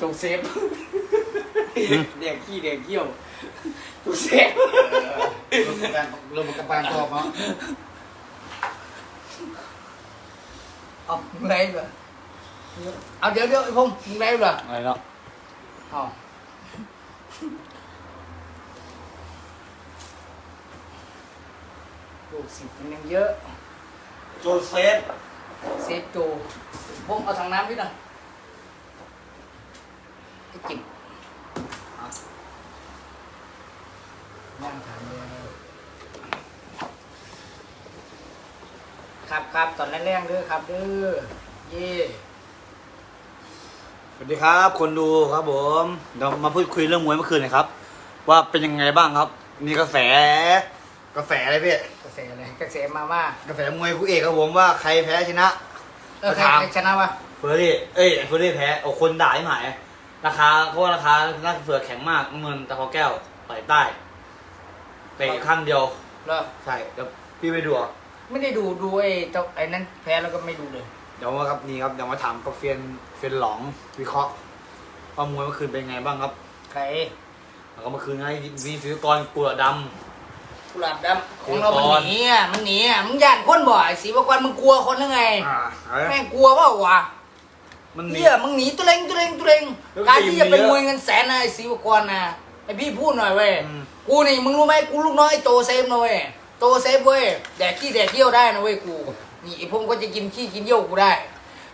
จงเซฟเด็กขี้เด็กเยี่ยวจงเซฟเริ่มการเริ่มกับการตอบเนาะเอามึงไรเหรอเอาเดี๋ยวเดี๋ยวไอ้พงษ์มึงไรเหรออะไรเนาะเอาลูกศิษย์มันยังเยอะ โจเซฟเซฟโจพงษ์เอาถังน้ำพี่หน่อย ไอ้จิบเอานั่งทานเลยครับครับตอนแรกๆเด้อครับเด้อเย่สวัสดีครับ คนดูครับผมเดี๋ยวมาพูดคุยเรื่องมวยเมื่อคืนหนะครับ ว่าเป็นยังไงบ้างครับ มีกระแส กระแสอะไรพี่กระแสอะไรกระแสมาว่ากระแสมวยคู่เอกครับผมว่าใครแพ้ชนะ เออใครถามใครชนะวะเฟอร์รี่เอ้ยเฟอร์รี่แพ้เอาคนด่าให้หมาย ราคาเพราะว่าราคาหน้าเฟือแข็งมากเงินตะพอแก้วต่อยใต้เตะข้างเดียวเหรอใช่เดี๋ยวพี่ไปดูอะไม่ได้ดูดูไอ้เจ้าไอ้นั้นแพ้แล้วก็ไม่ดูเลยเดี๋ยวมาครับนี่ครับเดี๋ยวมาถามกับเฟียนเฟียนหลองวิเคราะห์ว่ามวยเมื่อคืนเป็นไงบ้างครับใครแล้วก็เมื่อคืนไงมีฟิวกรกุหลาบดกุหลาบดำของเรามันหนีอะมันหนีอะมึงย่านคนบ่ไอ้สีวกรมึงกลัวคนหรือไงำอ่าเอ้ยแม่งกลัวเปล่าวะ มันมี เฮียมึงหนีตัวเล็งตัวเล็งตัวเล็งแล้วการที่จะเป็นทีมมเยอะวยเงินแสนนะไอ้สีวกรนะไอพี่พูดหน่อยเว้ยอืม กูนี่มึงรู้ไหมกูลูกน้อยไอ้โตเซฟนะเว้ยโตเซฟเว้ยแดกขี้แดกเยี่ยวได้นะเว้ยกูนี่ไอ้พวกก็จะกินขี้กินเยี่ยวกูได้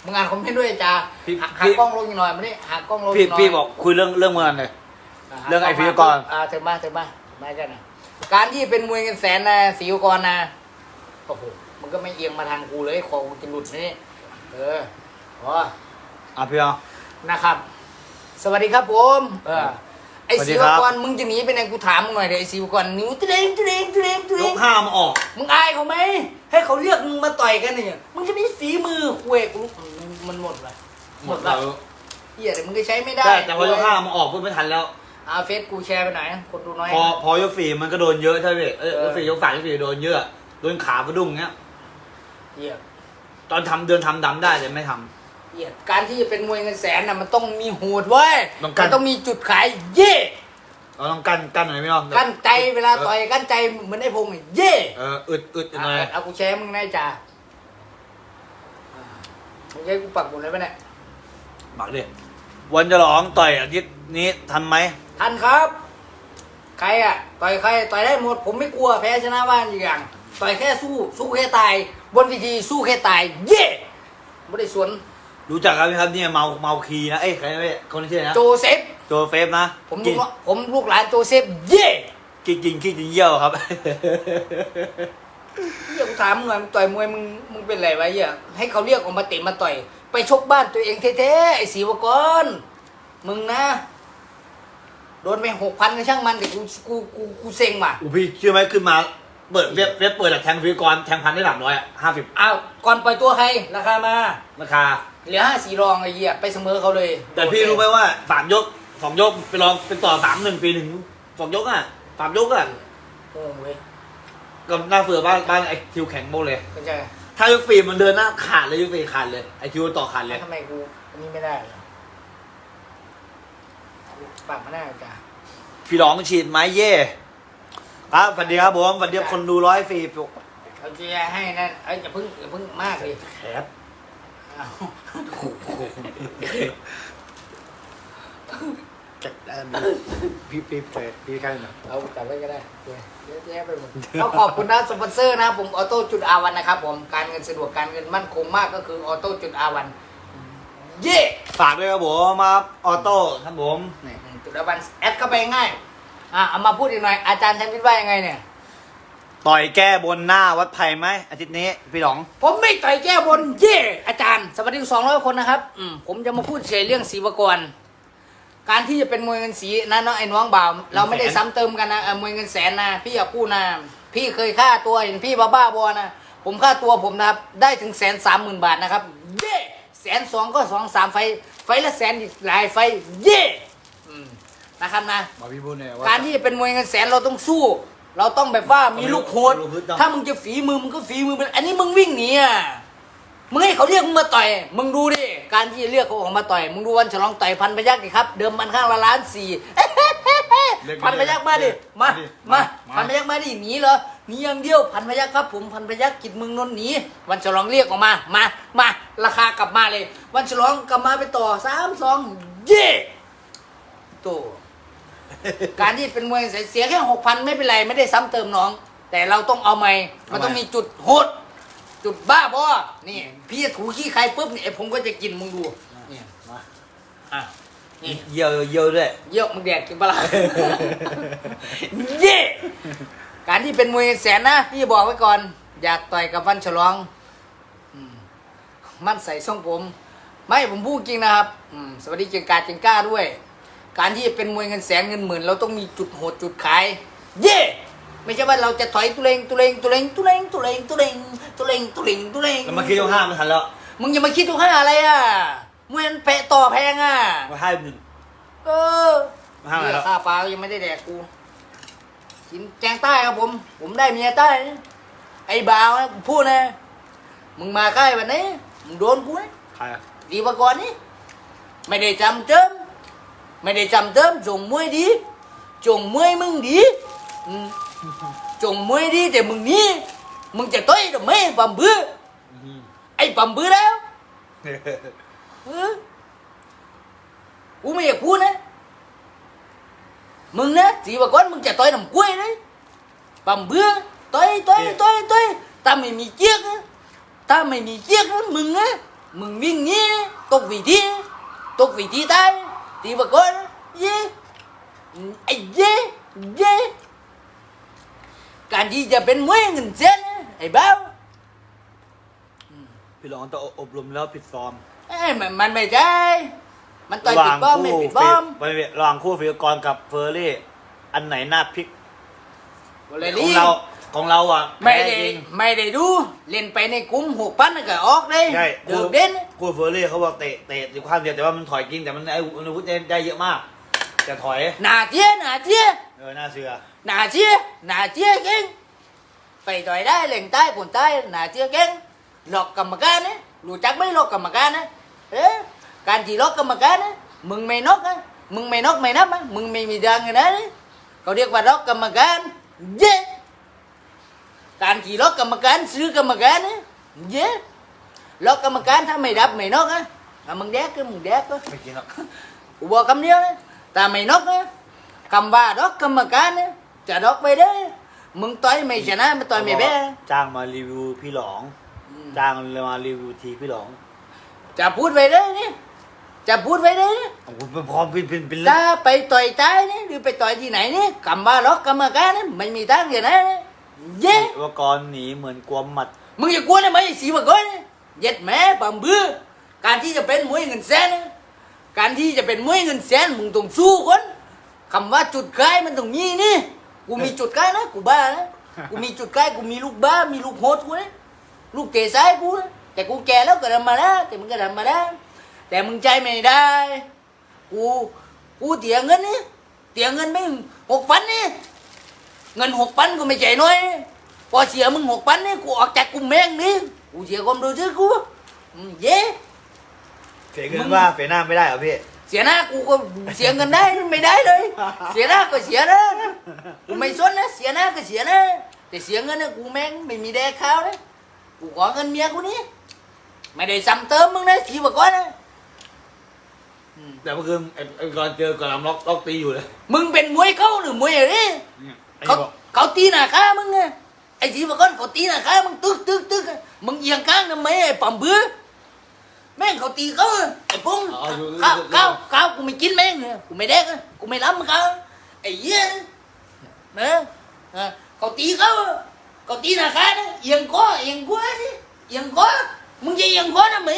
มึงอ่านคอมเมนต์ด้วยจ้าพี่หักหักพี่ กล้องลงอีกหน่อยมาดิหักกล้องลงพี่อีกหน่อย พี่บอกคุยเรื่องเรื่องเมืองเลย เรื่องไอ้พิธีกร อ่าเธอมาเธอมามากันนะการที่เป็นมวยเงินแสนนะสีวกรนะโอ้โหมันก็ไม่เอียงมาทางกูเลยคอกูจะหลุดนี่เอออ๋อ อะพี่เอานะครับ สวัสดีครับผมเออไอ้สวัสดีสีวครับ กรมึงจะหนีไปไหนกูถามมึงหน่อยเดี๋ยวไอ้สีวกรนิ้วเตรงเตรงเตรงเตรยงกห้ามาออกมึงอายเขาไหมให้เขาเรียกมึงมาต่อยกันเนี่ยมึงจะมีฝีมือคุยกูมันหมดเลยหมดแล้วเฮียเดี๋ยวมึงก็ใช้ไม่ได้ใช่แต่พอยกห้ามาออกพูดไม่ทันแล้ว เอาเฟซกูแชร์ไปหน่อยนะคนดูน้อย พอพอยกสี่มันก็โดนเยอะใช่ไหมเอ้ยเออ ยกสี่ยกสามยกสี่โดนเยอะ โดนขาประดุ้งเงี้ยเฮียตอนทำเดินทำดำได้แต่ไม่ทำ เฮียการที่จะเป็นมวยเงินแสนน่ะมันต้องมีโหดเว้ยต้องกั้มันนต้องมีจุดขายเย่เราต้องกั้นกั้นหน่อยไม่ยอมกั้นใจเวลาต่อยกั้นใจเหมือนไอ้พงษ์เนี่ยเย่เอออึดอึดหน่อยอะเอากูแชร์มึงได้จ้าอ่ามึงใช้กูปักหมุดเลยปะเนี่ยบักดิวันจะร้องต่อยอาทิตย์นี้ทันไหมทันครับ ใครอะต่อยใครต่อยได้หมด ผมไม่กลัวแพ้ชนะบ้านอีกอย่าง ต่อยแค่สู้สู้แค่ตาย บนเวทีสู้แค่ตาย เย่ไม่ได้สวน รู้จักกันไหมครับเนี่ยเมาเมาคีนะเอ้ยใครนะเว้ยคนที่ชื่ออะไรนะโจเซฟ โจเฟฟนะผมกิลูนกผมลูกหลานโจเซฟ เย่กินกินขี้กินเยี่ยวครับเฮียกูถามมึงหน่อยมึงต่อยมวยมึงมึงเป็นไรวะเฮียให้เขาเรียกออกมาเตะมาต่อย ไปชกบ้านตัวเองแท้ๆไอ้ศรีวกรมึงนะโดนไปหกพันก็ช่างมันแต่กูกูกูกูเซ็งว่ะ อูพี่เชื่อไหมขึ้นมาเปิดเว็บเว็บเปิดอะแทงฟิวกรแทงพันได้หลักร้อยอะห้าสิบอ้าวก่อนปล่อยตัวใครราคามาราคา เหลือห้าสีรองไอ้เหี้ยไปเสมอเขาเลยแต่พี่รู้ไหมว่าสามยกสองยกไปลองเป็นต่อสามหนึ่งปีหนึ่งสองยกอะสามยกอะโอ้เว้ยกับหน้าเฟือบ้านบ้านไอคิวแข็งโบเลยก็จะถ้ายกฟรีมันเดินหน้าขาดเลยยกฟรีขาดเลยไอคิวต่อขาดเลยทำไมกูอันนี้ไม่ได้เหรอปากมาหน้าจ้ะพี่ร้องฉีดไม้เย่ครับสวัสดีครับผมสวัสดีครับคนดูร้อยฟรีเอาเจียให้นั่นเอ้ยอย่าเพิ่งอย่าเพิ่งมากเลยแคป อ้าวพี่พี่เปิดพี่กันหน่อยเอากลับไว้ก็ได้เดี๋ยวเดี๋ยวแยะไปหมดก็ขอบคุณนะสปอนเซอร์นะครับผมออโต้จุดอาวันนะครับผมการเงินสะดวกการเงินมั่นคงมากก็คือออโต้จุดอาวันเย่ฝากด้วยครับผมมาออโต้ครับผม นี่จุดอาวันแอดเข้าไปง่ายอะเอามาพูดอีกหน่อยอาจารย์แทนคิดว่ายังไงเนี่ย ต่อยแก้บนหน้าวัดไผ่ไหมอาทิตย์นี้พี่หลอง ผมไม่ต่อยแก้บนเย่อาจารย์ สวัสดีสองร้อยคนนะครับอืมผมจะมาพูดเฉยเรื่องศรีวกร การที่จะเป็นมวยเงินสีนะน้องไอ้น้องบ่าวเราไม่ได้ซ้ำเติมกันนะเอ่อมวยเงินแสนนะพี่อย่าพูดนะพี่เคยค่าตัวเห็นพี่บ้าบ้าบอนะผมค่าตัวผมนะครับได้ถึงแสนสามหมื่นบาทนะครับ เย่แสนสองก็สองสามไฟไฟละแสนอีกหลายไฟเย่อืมนะครับนะมาพี่พูดเนี่ยว่าการที่จะเป็นมวยเงินแสนเราต้องสู้ เราต้องแบบว่ามีลูกโหดลูกฮึดเนอะถ้ามึงจะฝีมือมึงก็ฝีมือไปอันนี้มึงวิ่งหนีอะมึงให้เขาเรียกมึงมาต่อย มึงดูดิ การที่เลือกเขาออกมาต่อย มึงดูวันฉลองต่อยพันพยักษ์ดิครับ เดิมมันข้างละล้านสี่พันพยักษ์มาดิ มา มา พันพยักษ์มาดิ หนีเหรอ หนีอย่างเดียว พันพยักษ์ครับผม พันพยักษ์กิจเมึงนนท์หนี วันฉลองเรียกออกมา มา มา ราคากลับมาเลย วันฉลองกลับมาไปต่อสามสองเย่โต การที่เป็นมวยเสียแค่หกพันไม่เป็นไรไม่ได้ซ้ำเติมน้อง แต่เราต้องเอาใหม่มันต้องมีจุดโหด จุดบ้าบอนี่ พี่จะถูขี้ใครปุ๊บเนี่ยไอ้ผมก็จะกินมึงดูนี่มาอะนี่เยี่ยวเยี่ยวด้วยเยอะมึงแดกกินปะล่ะเย่การที่เป็นมวยแสนนะพี่บอกไว้ก่อน อยากต่อยกับวันฉลองอืมมันใส่ทรงผม ไม่ผมพูดจริงนะครับอืมสวัสดีเก่งกาจเก่งกล้าด้วย การที่จะเป็นมวยเงินแสนเงินหมื่น เราต้องมีจุดโหดจุดขาย เย่ไม่ใช่ว่าเราจะถอยตุเรงตุเรงตุเรงตุเรงตุเรงตุเรงตุเรงตุเรงตุเรงแล้วเมื่อกี้ยกห้าไม่ทันแล้วมึงอย่ามาคิดทุกห้าอะไรอะมวยมันแพะต่อแพงอะมาห้าหนึ่งเออมาห้าแล้วค่าฟ้ายังไม่ได้แดกกูกินแกงใต้ครับผม ผมได้เมียใต้นะไอ้บ่าวนะกูพูดนะ มึงมาใกล้วันนี้มึงโดนกูนะใครอะดีกว่าก่อนนี่ไม่ได้จำเติม ไม่ได้จำเติมจงมวยดีจงมวยมึงดีอืมจงมวยดีแต่มึงนี่มึงจะต้อยทำไมปั๊มเบื่ออืมไอ้ปั๊มเบื่อแล้วเออกูไม่อยากพูดนะมึงนะสีว่าก่อนมึงจะต่อยน้ำกล้วยเลยปั๊มเบื่อต่อยต่อยต่อยต่อยถ้าไม่มีเจี๊ยกนะถ้าไม่มีเจี๊ยกนะมึงนะมึงวิ่งหนี้ตกวิธีตกวิธีตาย สีว่าก่อนนะเย่ไอ้เย่เย่การที่จะเป็นมวยเงินเส้นนะไอ้บ้าวพี่หลองต้องอบรมแล้วผิดฟอร์มเอ้ยมันมันไม่ใช่มันต่อยปิดบ้อมไม่ปิดบ้อมไประหว่างคู่ฟิลกรกับเฟอร์รี่ อันไหนหน้าพลิกเลยของนี่เรา ของเราอะไม่แพ้ได้จริง ไม่ได้ดู เล่นไปในกลุ่มหกพันก็ออกเลยใช่ เดือดเด่นคู่เฟอร์รี่เขาบอกเตะเตะอยู่ข้างเดียวแต่ว่ามันถอยจริงแต่มันไอ้อาวุธได้เยอะมากแต่ถอยหนาเจี๊ยหนาเจี๊ยเออหน้าเสือหนาเจี๊ยหนาเจี๊ยเก่งไปต่อยได้เล่นใต้คนใต้หนาเจี๊ยเก่งหลอกกรรมการนะรู้จักไหมหลอกกรรมการนะเอ๊ะการที่หลอกกรรมการนะมึงไม่นกนะมึงไม่นกไม่นับนะมึงไม่มีดังนะเขาเรียกว่าหลอกกรรมการเย้ Càng chỉ lót cầm mặt cán, Kanchi cầm Maken cán á, dế, lót cầm mà cán thằng mày đập mày nốt á. À mừng đét cái mừng đét á. Mày chỉ nốt bò cầm điếu á. Ta mày nốt á. Cầm ba đó cầm mà cán á. Chả đó mày đấy mừng tối mày chả nói mày tối mày bé. Trang mà review phi lỏng trang ừ. mà review thì phi lỏng chả put về đấy đi chả put về đấy ta phải tội tái đi đi phải tội này đi cầm ba đó cầm mà cán á. Mày mày tán gì này เย้อุปกรณ์หนีเหมือนกลัวหมัด มึงอย่ากลัวได้ไหมสีมาก้อนเย็ดแม่บำเบือการที่จะเป็นมวยเงินแสนนการที่จะเป็นมวยเงินแสนมึงต้องสู้คนคำว่าจุดใกล้มันต้องมีนี่ กูมีจุดใกล้นะกูบ้านะกูมีจุดใกล้กูมีลูกบ้ามีลูกโหดกูนะลูกเตะซ้ายกูนะแต่กูแก่แล้วก็ทำมาแล้วแต่มึงก็ทำมาแล้วแต่มึงใจไม่ได้ กู กูเตียเงินนี่เตียเงินไม่หกพันนี่ เงินหกพันกูไม่ใจน้อยพอเสียมึงหกพันนี่กูออกจากกลุ่มแม่งนี่กูเสียความรู้สึกกูอืมเย้เสียเงินว่าเสียหน้าไม่ได้เหรอพี่ เสียหน้ากูก็เสียเงินได้ไม่ได้เลย เสียหน้าก็เสียนะกูไม่สนนะเสียหน้าก็เสียนะแต่เสียเงินนะกูแม่งไม่มีแดกข้าวนะกูขอเงินเมียกูนี่ไม่ได้ซ้ำเติมมึงนะทีบอกก่อนนะแต่เมื่อคืนไอ้ไอ้ก่อนเจอก่อนลำล็อกล็อกตีอยู่เลย มึงเป็นมวยเขาหรือมวยอะไรไอ้ เขาบอกเขาตีหน้าข้ามึงไงไอ้ทีบอกก่อนเขาตีหน้าข้ามึงตึกตึกตึกอะมึงเอียงข้างทำไมไอ้ปั๊มเบื่อแม่งเขาตีเขาอะไอ้ปุ้งเอาอยู่ข้าวข้าวข้าวกูไม่กินแม่งเนี่ยกูไม่แดกอะกูไม่รับเขาไอ้เหี้ยนะเออเขาตีเขาอะเขาตีหน้าข้านะเอียงคอเอียงคอนี่เอียงคอมึงจะเอียงคอทำไม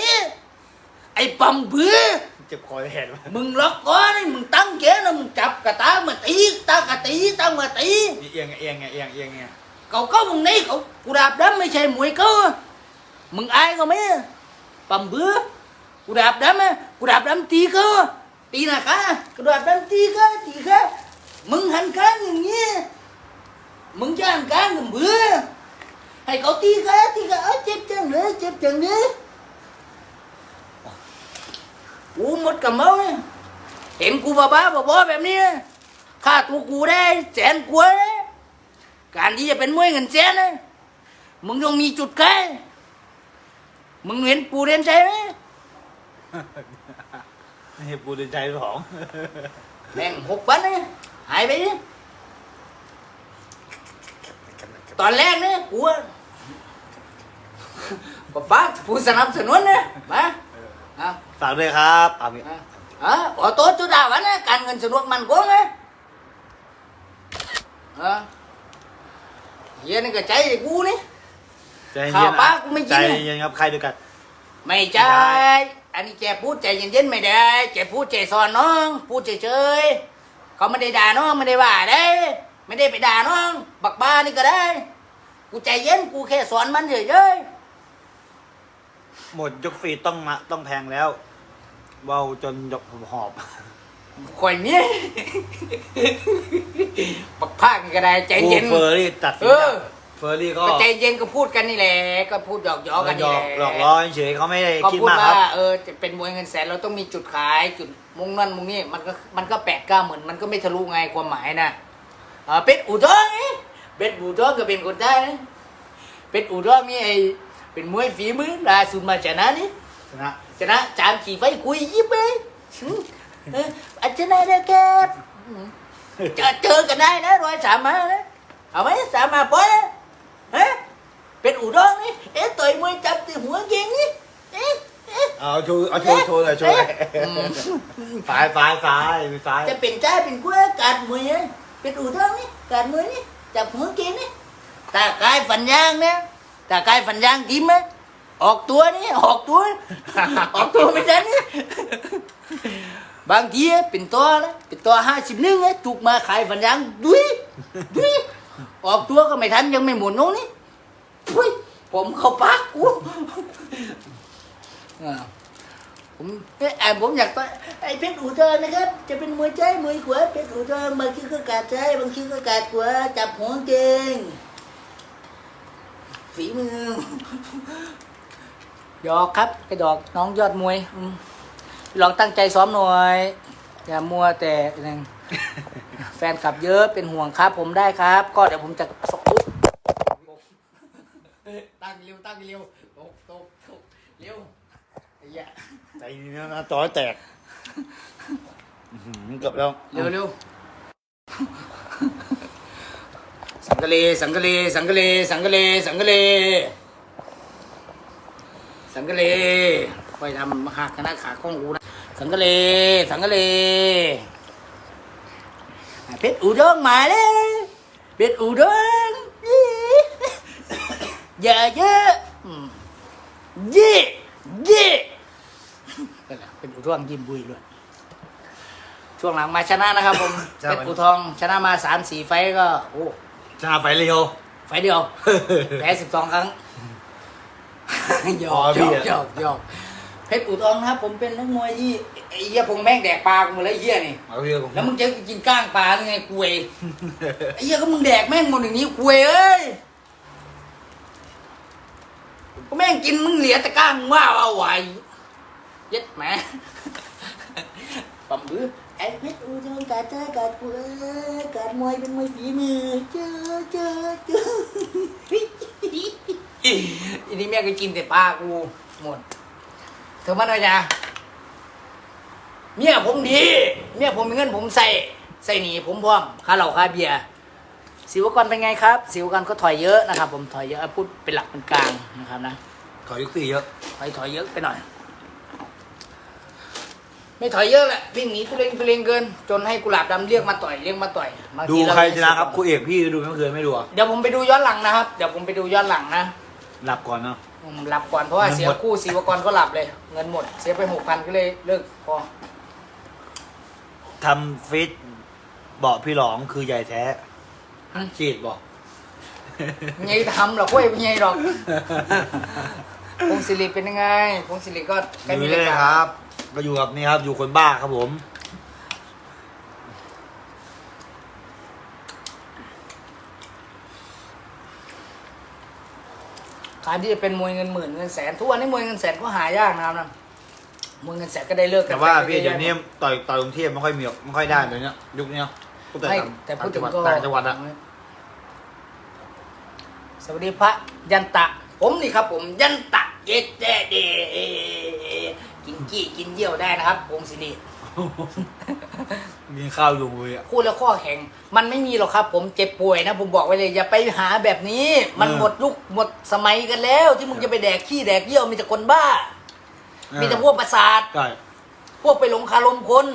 ไอ้ปั๊มเบื่อเจ็บคอแหนมา มึงล็อกก้อนนี่มึงตั้งแกนะมึงจับกระตามาตีตากระตีตามาตี เอียงเอียงเอียงเอียงเอียง cậu có vùng này cậu cụ đạp đám mấy xe mũi có mừng ai có mấy bầm bữa cụ đạp đám á cụ đạp đám tí có tí là cá cụ đạp đám tí có tí có mừng hành cá ngừng nhé mừng cho hành cá ngừng bữa hay cậu tí cá tí cá chết chân nữa chết chân nữa กูหมดกับเมาเนี่ยเห็นกูบ้าบ้าๆบอๆแบบนี้นะค่าตัวกูได้แสนกว่านะการที่จะเป็นมวยเงินแสนนะมึงต้องมีจุดขายมึงเห็นปูเรียนใจไหมนี่ปูดินใจสองแม่งหกพันนะหายไปดิตอนแรกเนี่ยกูอะก็ฟ้าผู้สนับสนุนนะมา เอาฝากด้วยครับเอามีอะอะออโต้จุดาวันนะการเงินสะดวกมันโกงนะอะเฮียนี่ก็ใจกูนี่ ใจเย็นข่าวปลากูไม่กิน ใจเนี่ยเย็นครับใครด้วยกันไม่ใจอันนี้แกพูดใจเย็นๆไม่ได้แกพูดใจสอนน้อง พูดเฉยๆเขาไม่ได้ด่าน้องไม่ได้ว่าได้ ไม่ได้ไปด่าน้อง บักบ้านี่ก็ได้ กูใจเย็นกูแค่สอนมันเฉย หมดยกฟรีต้องมาต้องแพงแล้วเบาจนยกหอบๆข่อยเนี้ยบักภาคนี่ก็ได้ใจเย็นกูเฟอร์รี่ตัดสินเออเฟอร์รี่ก็ก็ใจเย็นก็พูดกันนี่แหละก็พูดหยอกๆกันหยนี่อแหกละหลอกล้อเฉยเขาไม่ได้ก็คิดพูดมากคว่ารับ เออจะเป็นมวยเงินแสนเราต้องมีจุดขายจุดมุ่งนั่นมุ่งนี่มันก็มันก็แปดเก้าหมื่นมันก็ไม่ทะลุไงความหมายนะเออเป็ดอู่ทองไงเป็ดอู่ทองก็เป็นคนได้นะเป็ดอู่ทองนี่ไอ เป็นมวยฝีมือล่าสุดมาชนะนี่ชนะชนะจามขี่ไฟคุยยิบเลยเอออาจจะได้แล้วครับเจอเจอกันได้นะร้อยสามมานะเอาไหมสามมาปอยนะฮะเป็นอู่ทองนี่เอ๊ะต่อยมวยจับที่หัวเก่งนี่เอ๊ะเอ๊ะเอาโชว์เอาโชว์โชว์เลยโชว์เลยอืมฝ่ายฝ่ายฝ่ายมีฝ่ายจะเป็นใจเป็นกล้วยกาดมวยเนี่ยเป็นอู่ทองนี่กาดมวยนี่จับหัวเก่งนี่ตากายฝันยางเนี่ย ตากายฝันยางทีมไหมออกตัวนี่ออกตัว ออกตัวไม่ได้นี่บางทีเป็นตัวนะเป็นตัวห้าสิบหนึ่งถูกมาขายฝันยางดุยดุยออกตัวก็ไม่ทันยังไม่หมดน้องนี่ทุยผมเข้าปากกูผมเอ้ผมอยากต่อยไอ้เพชรอูเทอนะครับ จะเป็นมวยใจมวยขวาเพชรอูเทอบางทีก็กาดใจบางทีก็กาดขวาจับหัวเก่ง ฝีมือหยอกครับไอ้ดอกน้องยอดมวยอืมลองตั้งใจซ้อมหน่อย อย่ามัวแต่นั่นแฟนคลับเยอะเป็นห่วงครับ ผมได้ครับ ก็เดี๋ยวผมจะสกุ๊บตั้งเร็วตั้งเร็วตกตกตกเร็วไอ้เหี้ยใจดีนะนะจอแตกอื้อหือเกือบแล้ว เร็วเร็ว สังกะเลสังกะเลสังกะเลสังกะเลสังกะเลสังกะเลค่อยทำหักกันนะขาข้องกูนะสังกะเลสังกะเลเพชรอุดรมาเลยเพชรอุดรอย่าเยอะอืมเย่เย่นั่นแหละเป็นอุดรยิ้มบุยด้วยช่วงหลังมาชนะนะครับผมใช่เพชรปูทองชนะมาสามสี่ไฟต์ก็โอ้ ชนะไฟเร็วไฟต์เดียว แพ้สิบสองครั้ง หยออ๋กอหพี่ยอกอะ หยอกหยอกเพชรปูทองนะครับ ผมเป็นนักมวยที่ไอ้เหี้ยผมแม่งแดกปลากูหมดแล้วไอ้เหี้ยนี่เอาเรื่องผมแล้วมึงจะกินก้างปลาหรือไงกุยไอ้เหี้ยก็มึงแดกแม่งหมดอย่างนี้กุยเอ้ยก็แม่งกินมึงเหลือแต่ก้างมึงว่าเอาไว้เย็ดแหมปั๊มบื้อ ไอ้เพชรอูทองกาดเจอกาดกูเอ้ยกาดมวยเป็นมวยฝีมือเจอเจอเจออันนี้แม่งก็กินแต่ปลากูหมด เธอมาหน่อยจ้ะเมียผมดีเมียผมมีเงินผมใส่ใส่หนีผมพร้อมค่าเหล้าค่าเบียร์สิวกรเป็นไงครับ สิวกรก็ถอยเยอะนะครับ ผมถอยเยอะพูดเป็นหลักเป็นกลางนะครับนะขอยกสี่เยอะถอยถอยเยอะไปหน่อย ไม่ถอยเยอะแหละวิ่งหนีตุเรงตุเรงเกิน จนให้กุหลาบดำเรียกมาต่อยเรียกมาต่อยบางดูทีเาใครชนะครับครูเอกพี่ดูเมื่อคืนไม่ดูอะเดี๋ยวผมไปดูย้อนหลังนะครับเดี๋ยวผมไปดูย้อนหลังนะหลับก่อนเนาะ อืมหลับก่อนเพราะว่าเงินหมด เสียคู่ศิวกรก็หลับเลย เงินหมด เสียไปหกพันก็เลยเลิกพอทำฟิตบอกพี่หลองคือใหญ่แท้ฉีดบอก ไงทำหรอกเว้ยไงหรอกพงศิริเป็นยังไงพงศิริก็ใกล้อยู่มีเลรายยการ ครับก็อยู่กับนี่ครับ อยู่คนบ้าครับผม การที่จะเป็นมวยเงินหมื่นเงินแสนทุกวันนี้มวยเงินแสนก็หายากนะครับนะมวยเงินแสนก็ได้เลิกกันแต่ว่าไปพี่เดี๋ยวนี้ต่อยต่อยกรุงเทพไม่ค่อยมีหรอกไม่ค่อยได้เลยเนี่ยยุคเนี้ยพูดแต่ไม่ต่างแต่พูดถึงก็ต่างจังหวัดอะสวัสดีพระยันตะ ผมนี่ครับผมยันตะเย็ดแดเด กินกี้กินเยี่ยวได้นะครับวงศิริกินข้าวอยู่เลยอะ พูดแล้วข้อแข็ง มันไม่มีหรอกครับ ผมเจ็บป่วยนะ ผมบอกไว้เลย อย่าไปหาแบบนี้ มันเออ หมดยุคหมดสมัยกันแล้ว ที่มึงจะไปแดกขี้แดกเยี่ยวมีแต่คนบ้า มีแต่พวกประสาท ใช่พวกไปหลงคารมคน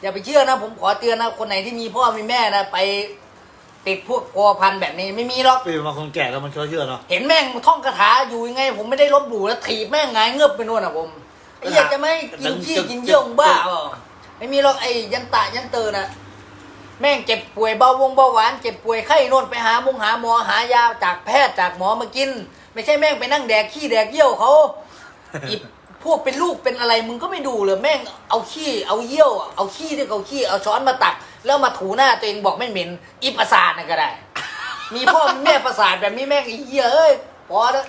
อย่าไปเชื่อนะ ผมขอเตือนนะ คนไหนที่มีพ่อมีแม่นะ ไปติดพวกกอพันธุ์แบบนี้ไม่มีหรอกพี่บางคนแก่แล้วมันเชื่อเชื่อเนาะ เห็นแม่งท่องคาถาอยู่ยังไง ผมไม่ได้ลบหลู่แล้วถีบแม่งไงายเงือบไปนู่นอะผม ไอ้เหี้ยจะไม่กินขี้กินเยี่ยวมึงบ้าเปล่าไม่มีหรอกไอ้ยันตะยันเตอร์นะแม่งเจ็บป่วยเบาหวงเบาหวานเจ็บป่วยไข้โน่นไปหามุงหาหมอหายาจากแพทย์จากหมอมากิน ไม่ใช่แม่งไปนั่งแดกขี้แดกเยี่ยวเขาอีพวกเป็นลูกเป็นอะไรมึงก็ไม่ดูเลยแม่งเอาขี้เอาเยี่ยว เอาขี้ที่เขาขี้เอาช้อนมาตัก แล้วมาถูหน้าตัวเองบอกไม่เหม็นอีประสาทน่ะก็ได้ มีพ่อมีแม่ประสาทแบบนี้แม่งไอ้เหี้ยเอ้ยพอแล้ว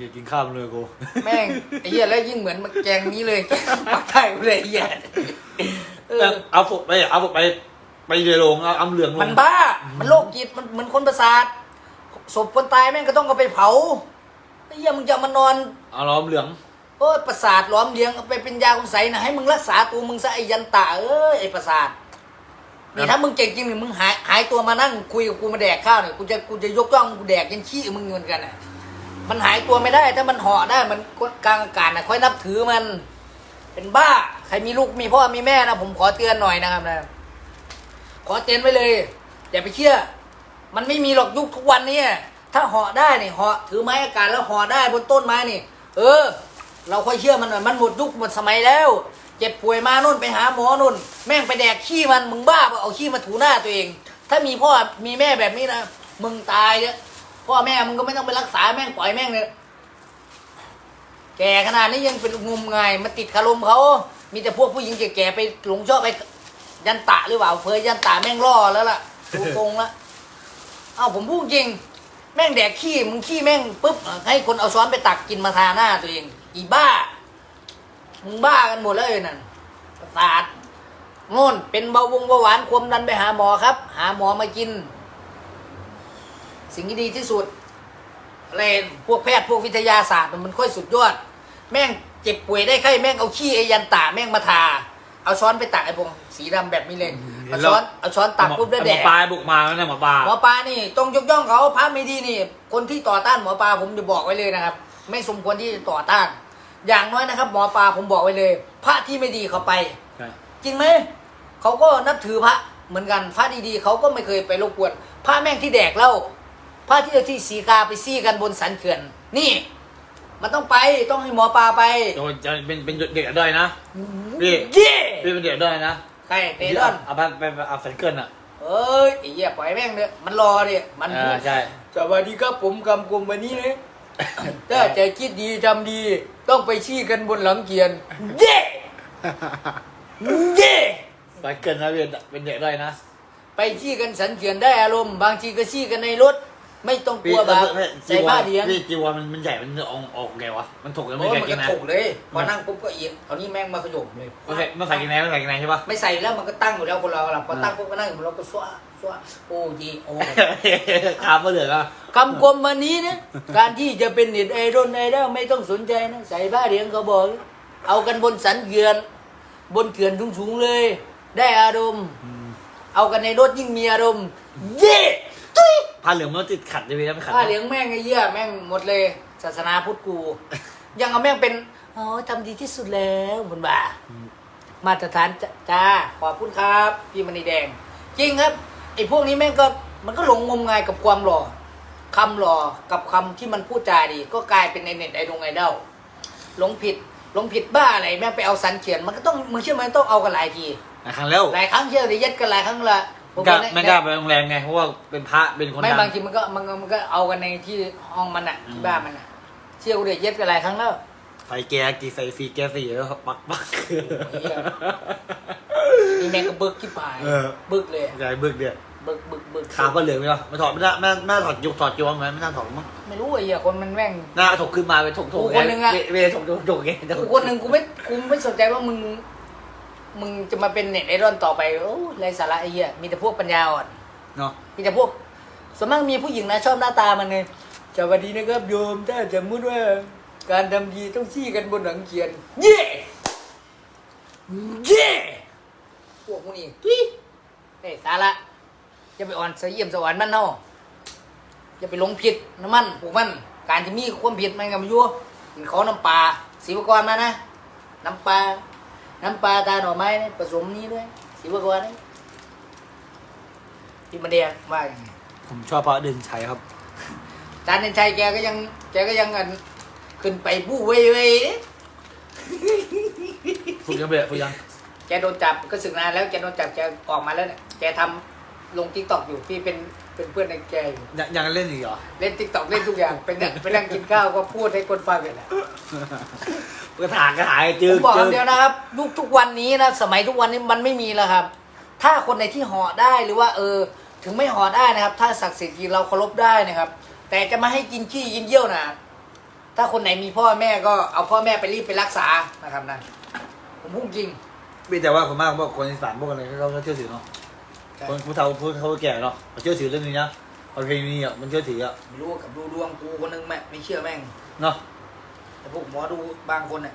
อย่ากินข้าวเลยกูแม่งไอ้เหี้ยแล้วยิ่งเหมือนแกงนี้เลยแกงปากใต้เลยไอ้เหี้ยเออเอาผมไปเอาผมไปไปเรือลงเอาอำเหลืองลงมันบ้า มันโรคจิตมันเหมือนคนประสาทศพคนตายแม่งก็ต้องเอาไปเผาไอ้เหี้ยมึงจะมานอนเอาล้อมเหลืองโอ้ยประสาทหล้อมเลี้ยงเอาไปเป็นยาคุณใสนะให้มึงรักษาตัวมึงซะไอ้ยันตาเอ้ยไอ้ประสาทนี่ถ้ามึงเก่งจริงนี่มึงหายหายตัวมานั่งคุยกับกูมาแดกข้าวเนี่ยกูจะกูจะยกย่องกูแดกยันขี้มึงเหมือนกันอะ มันหายตัวไม่ได้ ถ้ามันเหาะได้มันกลางอากาศนะค่อยนับถือมัน เป็นบ้า ใครมีลูกมีพ่อมีแม่นะผมขอเตือนหน่อยนะครับนะขอเตือนไว้เลย อย่าไปเชื่อ มันไม่มีหรอกยุคทุกวันนี้ถ้าเหาะได้นี่เหาะถือไม้อากาศแล้วเหาะได้บนต้นไม้นี่ เออ เราค่อยเชื่อมันหน่อยมันหมดยุคหมดสมัยแล้วเจ็บป่วยมานู่นไปหาหมอนู่น แม่งไปแดกขี้มันมึงบ้าเปล่าเอาขี้มาถูหน้าตัวเอง ถ้ามีพ่อมีแม่แบบนี้นะมึงตายเนี่ย พ่อแม่มึงก็ไม่ต้องไปรักษาแม่งปล่อยแม่งเนี่ยแก่ขนาดนี้ยังเป็นงมงายมาติดคารมเขา มีแต่พวกผู้หญิงแก่ๆไปหลงชอบไปยันตะหรือเปล่าเพยยันตะแม่งล่อแล้วล่ะดูตรงละเอ้าผมพูดจริง แม่งแดกขี้มึงขี้แม่งปุ๊บให้คนเอาช้อนไปตักกินมาทาหน้าตัวเอง อีบ้ามึงบ้ากันหมดเลยนั่นประสาทโน่นเป็นเบาวงเบาหวานความดันไปหาหมอครับ หาหมอมากิน สิ่งที่ดีที่สุดอะไรพวกแพทย์พวกวิทยาศาสตร์มันค่อยสุดยอด แม่งเจ็บป่วยได้ไข้แม่งเอาขี้ไอยันตาแม่งมาทา เอาช้อนไปตักไอ้พวงสีดำแบบนี้เลยเอาช้อนเอาช้อนตักปุ๊บได้หแดมอกปลาบุกมาแล้วเนี่ยหมอปลาหมอปลานี่ต้องยกย่องเขาพระไม่ดีนี่ คนที่ต่อต้านหมอปลาผมจะบอกไว้เลยนะครับ ไม่สมควรที่จะต่อต้าน อย่างน้อยนะครับ หมอปลาผมบอกไว้เลย พระที่ไม่ดีเขาไป ใช่จริงไหมเขาก็นับถือพระเหมือนกันพระดีๆเขาก็ไม่เคยไปรบกวนพระแม่งที่แดกเหล้า พระที่เอาที่สีกาไปซี่กันบนสันเขื่อน นี่ มันต้องไปต้องให้หมอปลาไปโดนจะเป็นเป็นเด็กด้อยนะพี่เย่พี่เป็นเด็กด้อยนะใครเตดอนเอาไปไปไปเอาแฟนเกิลอะเอ้ยไอ้เหี้ยปล่อยแม่งเนอะมันรอดิมันเออใช่สวัสดีครับผมกำกลมวันนี้นะถ้าจะคิดดีทำดี ต้องไปชี้กันบนหลังเกียนเย่เย่แฟนเกิลนะเป็นเป็นเด็กด้อยนะ ไปชี้กันสันเขียนได้อารมณ์ บางทีก็ชี้กันในรถ ไม่ต้องกลัวบาปใส่ผ้าเลี้ยงพี่จีวรมันมันใหญ่มันออกออกไงวะมันถกแล้วไม่โอ้ยใส่มันกิก็นนะถูกเลยพอนั่งปุ๊บก็เอียงเอานี่แม่งมาขยมเลยไม่ใส่ไม่ใส่กินไหนไม่ใส่กินไหนใช่ปะ ไม่ใส่แล้วมันก็ตั้งอยู่แล้วคนเราหลับพอตั้งปุ๊บก็นั่งอยู่เราก็สวะสวะโอ้ยีโอ้ ขามมาเหลืออะคำกลมวันนี้นะการที่จะเป็นเน็ตไอดอลไอดอลไม่ต้องสนใจนะใส่ผ้าเลี้ยงเขาบอก เอากันบนสันเขื่อน บนเขื่อนสูงๆเลย ได้อารมณ์ เอากันในรถยิ่งมีอารมณ์ เย่ตุ้ย ผ้าเหลืองมันติดขัดเลยพี่นะไม่ขัดผ้าเหลืองแม่งไอ้เหี้ยแม่งหมดเลย ศาสนาพุทธกู ยังเอาแม่งเป็นอ๋อทำดีที่สุดแล้วบนบ่า มาตรฐานจจ้าขอบคุณครับ พี่มณีแดง จริงครับไอ้พวกนี้แม่งก็มันก็หลงงมงายกับความหล่อคำหล่อกับคำที่มันพูดจาดี ก็กลายเป็นในเน็ตไอดงไอเด้าหลงผิดหลงผิดบ้าอะไรแม่งไปเอาสันเขียน มันก็ต้องมึงเชื่อไหมต้องเอากันหลายทีหลายครั้งแล้วหลายครั้งเชื่อหรือยัดกันหลายครั้งละผม กล้าในไม่กล้าไปโรงแรมไงเพราะว่าเป็นพระเป็นคนไม่ดังบางทีมันก็มันก็มันก็เอากันในที่ห้องมันอะอืมที่บ้านมันอะเชื่อกูเดี๋ยวยัดกันหลายครั้งแล้ว ไฟแกกี่ไฟฟรีแกสี่แล้วปักปักนี่แม่งก็บึกที่ปลายเออบึกเลยใหญ่บึกเดียวเบึกบึกบึกขาก็เหลืองไปแล้วมาถอดไม่ได้ไม่ไม่น่าถอดยุกถอดจีวรไหมไม่น่าถอดมั้งไม่รู้ไอ้เหี้ยคนมันแม่ง หน้าถกขึ้นมาเป็นถกถกกูคนหนึ่งอะ เวเวถกถกถกไงกูคนหนึ่งกูไม่กูไม่สนใจว่ามึง มึงจะมาเป็นเน็ตไอดอลต่อไปโอ้ไรสาระไอ้เหี้ยมีแต่พวกปัญญาอ่อนเนาะมีแต่พวกส่วนมากมีผู้หญิงนะชอบหน้าตามันไงสวัสดีนะครับโยมถ้าสมมติว่า การทำดีต้องชี้กันบนหลังเขียน เย่เย่พวกมึงนี่ทุยเอ้ยสาระจะไปอ่อนเสียเยี่ยมสวรรค์มันเนาะจะไปหลงผิดน้ำมันพวกมัน การที่มีความผิดมันกับยั่วกินเขาน้ำปลาศิวกรมานะน้ำปลา น้ำปลาตาหน่อไม้เนี่ยผสมนี้ด้วยศิวกรนี่พี่มาเดียว่าอย่างไงผมชอบพระเดินชัยครับจานเดนชัยแกก็ยังแกก็ยังอันขึ้นไปบู้เว้ยเว้ยฝึกยังเบะฝึกยังแกโดนจับก็สึกนานแล้วแกโดนจับแกออกมาแล้วเนี่ยแกทำลงทิกตอกอยู่พี่เป็น เป็นเพื่อนในแกอยู่ยังยังเล่นอีกเหรอเล่นทิกตอกเล่นทุกอย่างเป็นเนี่ยไปนั่งกินข้าวก็พูดให้คนฟังกันแหละกระถางกระถางผจืมดบอกจืดคำเดียวนะครับยุคทุกวันนี้นะสมัยทุกวันนี้มันไม่มีแล้วครับ ถ้าคนในที่ห่อได้หรือว่า เออ ถึงไม่ห่อได้นะครับ ถ้าศักดิ์สิทธิ์จริงเราเคารพได้นะครับ แต่จะมาให้กินขี้กินเยี่ยวนะถ้าคนไหนมีพ่อแม่ก็เอาพ่อแม่ไปรีบไปรักษานะครับนะผมพูดจริง มีแต่ว่าคนมากพวกคนอีสานพวกอะไรเขาก็เชื่อถือเนาะใช่ คนผู้เฒ่าผู้เฒ่าแก่เนาะเขาเชื่อถือเรื่องนี้นะประเพณีอะมันเชื่อถืออะไม่รู้ว่ากับดูดวงกูคนนึงแม่งไม่เชื่อแม่งเนาะแต่พวกหมอดูบางคนเนี่ย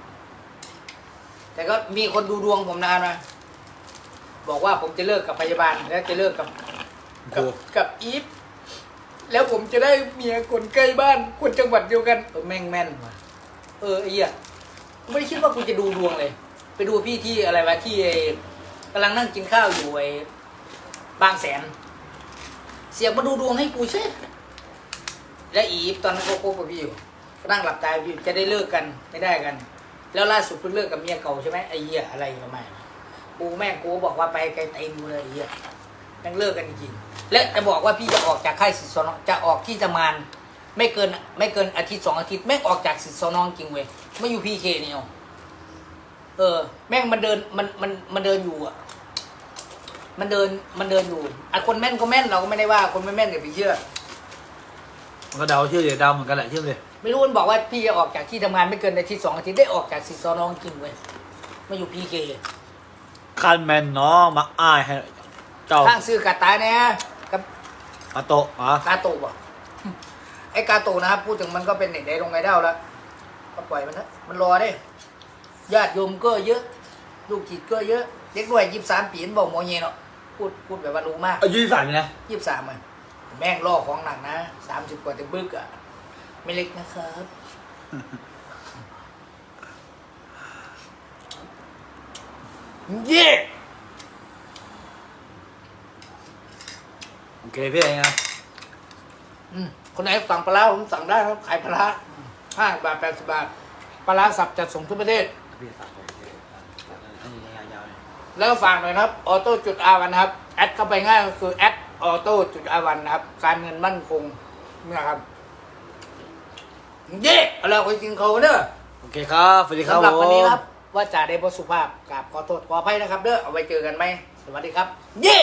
แต่ก็มีคนดูดวงผมนานนะบอกว่าผมจะเลิกกับพยาบาลแล้วจะเลิกกับกับกับอีฟแล้วผมจะได้เมียคนใกล้บ้านคนจังหวัดเดียวกันเออแม่งแม่นว่ะเออไอ้เหี้ยกูไม่ได้คิดว่ากูจะดูดวงเลย ไปดูพี่ที่อะไรวะที่ไอ้กำลังนั่งกินข้าวอยู่ไอ้ บางแสน เสียงมาดูดวงให้กูใช่และอีฟตอนนั้นก็คบกับพี่อยู่ก็นั่งหลับตาพี่จะได้เลิกกันไม่ได้กัน แล้วล่าสุดเพิ่งเลิกกับเมียเก่าใช่ไหมไอ้เหี้ยอะไรทำไมกูแม่งกูบอกว่าไปไกลเต็มกูเลยไอ้เหี้ยยังเลิกกันจริงและจะบอกว่าพี่จะออกจากค่ายสิทธิ์สนองจะออกที่จะมานไม่เกินไม่เกินอาทิตย์สองอาทิตย์แม่งออกจากสิทธิ์สนองจริงเว้ยไม่อยู่พีเคเนี่เอาเออ แม่งมันเดินมันมันมันเดินอยู่อะ มันเดินมันเดินอยู่อะคนแม่นก็แม่นเราก็ไม่ได้ว่าคนไม่แม่นอย่าไปเชื่อ มันก็เดาเชื่อเลยเดาเหมือนกันแหละเชื่อเลยไม่รู้มันบอกว่าพี่จะออกจากที่ทำงานไม่เกินอาทิตย์สองอาทิตย์ได้ออกจากสิทธิ์สนองจริงเว้ยมาอยู่พีเคคันแมนน้องมักอ้ายให้เจ้าข้างซื้อกาตาเนี่ยกับอาโตะอะกาโตะอะไอ้กาโตะนะครับพูดถึงมันก็เป็นเน็ตไอลงไอดอลแล้วก็ปล่อยมันนะมันรอได้ญาติโยมก็เยอะ ลูกจิตก็เยอะเด็กด้วยยี่สามปีนบอกโมเยเนาะ พูดพูดแบบว่ารู้มากอายุยี่สิบสามนี่นะยี่สามมันแม่งล่อของหนักนะสามสิบกว่าแต่บึกอะ ไม่เล็กนะครับ เย่โอเคพี่เองนะอืมคนไหนสั่งปลาร้าผมสั่งได้ครับขายปลาร้าห้าบาทแปดสิบบาทปลาร้าสับจัดส่งทุกประเทศ พี่ฝากไปอันนี้ยาวๆเลย แล้วก็ฝากหน่อยนะครับออโต้จุดอาวันนะครับแอดเข้าไปง่ายก็คือแอดออโต้จุดอาวันนะครับ การเงินมั่นคงนะครับเย่เอาเราคุยจริงเขาเด้อโอเคครับสวัสดีครับสำหรับวันนี้ผมครับ ว่าจ่าได้บทสุภาพกราบขอโทษขออภัยนะครับ เด้อเอาไว้เจอกันไหมสวัสดีครับ เย่